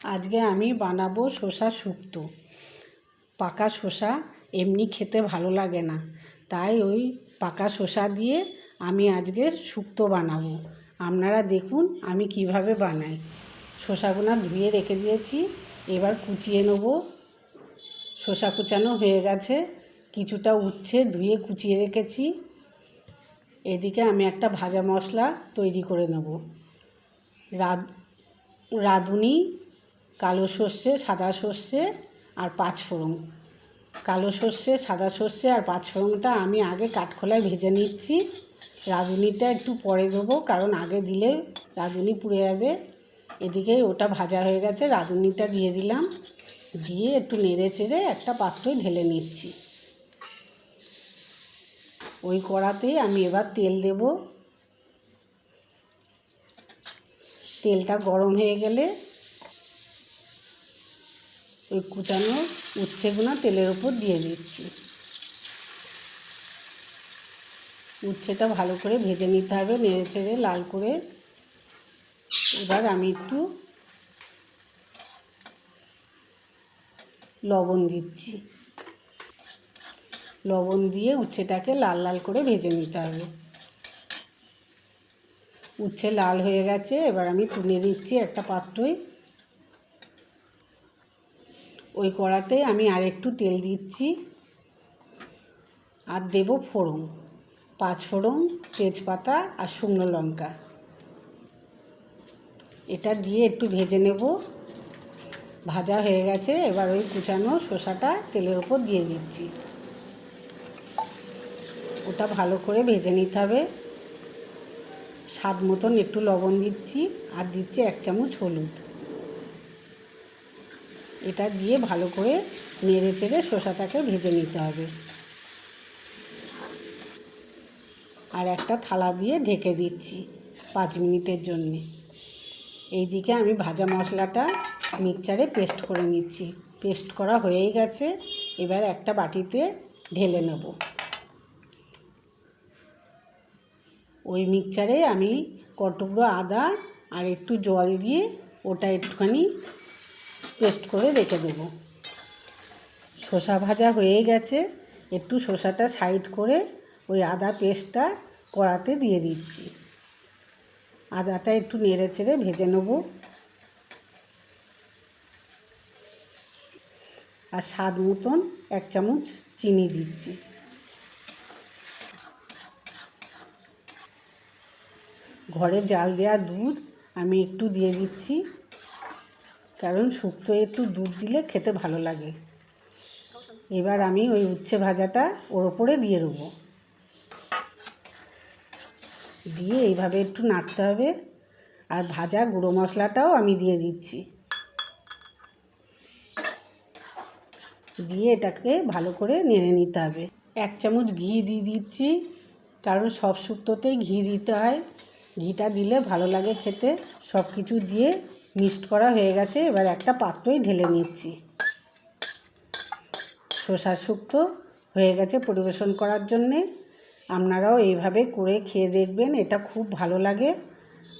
আজকে আমি বানাবো শসা শুক্তো। পাকা শসা এমনি খেতে ভালো লাগে না। তাই ওই পাকা শসা দিয়ে আমি আজকে শুক্তো বানাবো। আপনারা দেখুন আমি কীভাবে বানাই। শসাগুলো ধুয়ে রেখে দিয়েছি। এবার কুচিয়ে নেব। শসা কুচানো হয়ে গেছে। কিছুটা উচ্ছে ধুয়ে কুচিয়ে রেখেছি। এদিকে আমি একটা ভাজা মশলা তৈরি করে নেব। রাঁধুনি কালো সর্ষে, সাদা সর্ষে আর পাঁচফোড়ন কালো সর্ষে, সাদা সর্ষে আর পাঁচফোড়নটা আমি আগে কাঠখোলায় ভেজে নিচ্ছি। রাঁধুনিটা একটু পরে দেবো, কারণ আগে দিলে রাঁধুনি পুড়ে যাবে। এদিকে ওটা ভাজা হয়ে গেছে, রাঁধুনিটা দিয়ে দিলাম। দিয়ে একটু নেড়ে চেড়ে একটা পাত্রয় ঢেলে নিচ্ছি। ওই কড়াতেই আমি এবার তেল দেব। তেলটা গরম হয়ে গেলে ওই কুচানো উচ্ছেগুলো তেলের উপর দিয়ে দিচ্ছি। উচ্ছেটা ভালো করে ভেজে নিতে হবে, নেড়ে চেড়ে লাল করে। এবার আমি একটু লবণ দিচ্ছি। লবণ দিয়ে উচ্ছেটাকে লাল লাল করে ভেজে নিতে হবে। উচ্ছে লাল হয়ে গেছে, এবার আমি তুলে দিচ্ছি একটা পাত্রই। ওই কড়াতে আমি আর একটু তেল দিচ্ছি। আর দেব ফোড়ন, পাঁচ ফোড়ন, তেজপাতা আর শুকনো লঙ্কা। এটা দিয়ে একটু ভেজে নেব। ভাজা হয়ে গেছে, এবার ওই কুচানো শসাটা তেলের ওপর দিয়ে দিচ্ছি। ওটা ভালো করে ভেজে নিতে হবে। স্বাদ মতন একটু লবণ দিচ্ছি আর দিচ্ছি এক চামচ হলুদ। এটা দিয়ে ভালো করে নেড়ে চেড়ে শসাটাকে ভেজে নিতে হবে। আর একটা থালা দিয়ে ঢেকে দিচ্ছি পাঁচ মিনিটের জন্যে। এইদিকে আমি ভাজা মশলাটা মিক্সচারে পেস্ট করে নিচ্ছি। পেস্ট করা হয়েই গেছে, এবার একটা বাটিতে ঢেলে নেব। ওই মিক্সচারে আমি কটুকরো আদা আর একটু জল দিয়ে ওটা একটুখানি পেস্ট করে রেখে দেবো। শসা ভাজা হয়ে গেছে। একটু শসাটা সাইড করে ওই আদা পেস্টটা কড়াতে দিয়ে দিচ্ছি। আদাটা একটু নেড়ে চেড়ে ভেজে নেব। আর স্বাদ মতন এক চামচ চিনি দিচ্ছি। ঘরে জাল দেওয়া দুধ আমি একটু দিয়ে দিচ্ছি। কারণ শুক্তো একটু দুধ দিলে খেতে ভালো লাগে। এবার আমি ওই উচ্ছে ভাজাটা ওর ওপরে দিয়ে দেবো। দিয়ে এইভাবে একটু নাড়তে হবে আর ভাজা গুঁড়ো মশলাটাও আমি দিয়ে দিচ্ছি। দিয়ে এটাকে ভালো করে নেড়ে নিতে হবে। এক চামচ ঘি দিয়ে দিচ্ছি, কারণ সব শুক্তোতেই ঘি দিতে হয়। ঘিটা দিলে ভালো লাগে খেতে। সব কিছু দিয়ে মিক্সড করা হয়ে গেছে, এবার একটা পাত্রই ঢেলে নিচ্ছি। শসা শুক্তো হয়ে গেছে পরিবেশন করার জন্যে। আপনারাও এইভাবে করে খেয়ে দেখবেন, এটা খুব ভালো লাগে।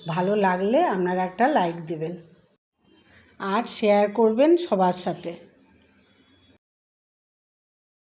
ভালো লাগলে আপনারা একটা লাইক দেবেন। আর শেয়ার করবেন সবার সাথে।